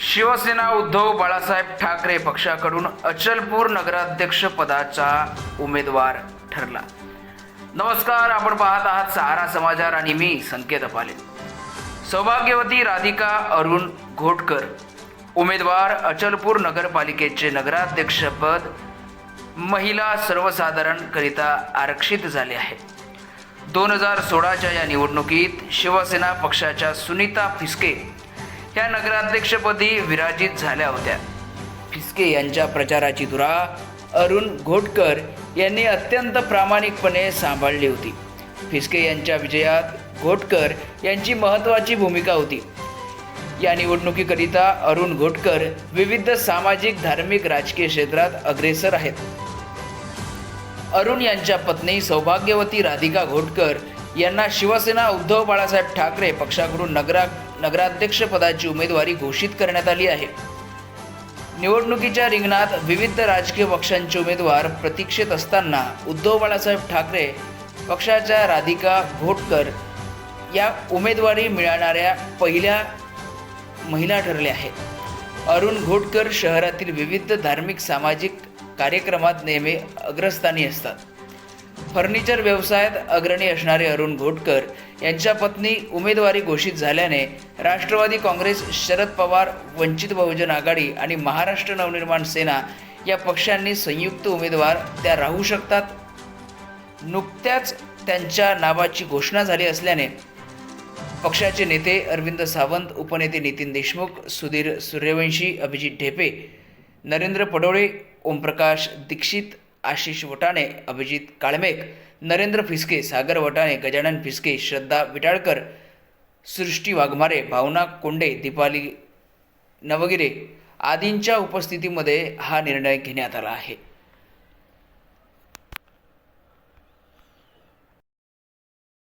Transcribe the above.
शिवसेना उद्धव बाळासाहेब ठाकरे पक्षाकडून अचलपूर नगराध्यक्ष पदाचा उमेदवार ठरला. नमस्कार आपण पाहत आहात सहारा समाचार आणि मी संकेत अपाले. सौभाग्यवती राधिका अरुण घोटकर उमेदवार अचलपूर नगरपालिकेचे नगराध्यक्षपद महिला सर्वसाधारणकरिता आरक्षित झाले आहे. दोन हजार सोळाच्या या निवडणुकीत शिवसेना पक्षाच्या सुनीता फिस्के ह्या नगराध्यक्षपदी विराजित झाल्या होत्या. फिसके यांच्या प्रचाराची धुरा अरुण घोटकर यांनी अत्यंत प्रामाणिकपणे सांभाळली होती. फिसके यांच्या विजयात घोटकर यांची महत्त्वाची भूमिका होती. या निवडणुकीकरिता अरुण घोटकर विविध सामाजिक धार्मिक राजकीय क्षेत्रात अग्रेसर आहेत. अरुण यांच्या पत्नी सौभाग्यवती राधिका घोटकर यांना शिवसेना उद्धव बाळासाहेब ठाकरे पक्षाकडून नगरा नगराध्यक्षपदाची उमेदवारी घोषित करण्यात आली आहे. निवडणुकीच्या रिंगणात विविध राजकीय पक्षांचे उमेदवार प्रतीक्षेत असताना उद्धव बाळासाहेब ठाकरे पक्षाच्या राधिका घोटकर या उमेदवारी मिळणाऱ्या पहिल्या महिला ठरल्या आहेत. अरुण घोटकर शहरातील विविध धार्मिक सामाजिक कार्यक्रमात नेहमी अग्रस्थानी असतात. फर्निचर व्यवसायात अग्रणी असणारे अरुण घोटकर यांच्या पत्नी उमेदवारी घोषित झाल्याने राष्ट्रवादी काँग्रेस शरद पवार वंचित बहुजन आघाडी आणि महाराष्ट्र नवनिर्माण सेना या पक्षांनी संयुक्त उमेदवार त्या राहू शकतात. नुकत्याच त्यांच्या नावाची घोषणा झाली असल्याने पक्षाचे नेते अरविंद सावंत उपनेते नितीन देशमुख सुधीर सूर्यवंशी अभिजित ढेपे नरेंद्र पडोळे ओमप्रकाश दीक्षित आशिष वटाणे अभिजित काळमेक नरेंद्र फिसके सागर वटाणे गजानन फिसके श्रद्धा विटाळकर सृष्टी वाघमारे भावना कोंडे दीपाली नवगिरे आदींच्या उपस्थितीमध्ये हा निर्णय घेण्यात आला आहे.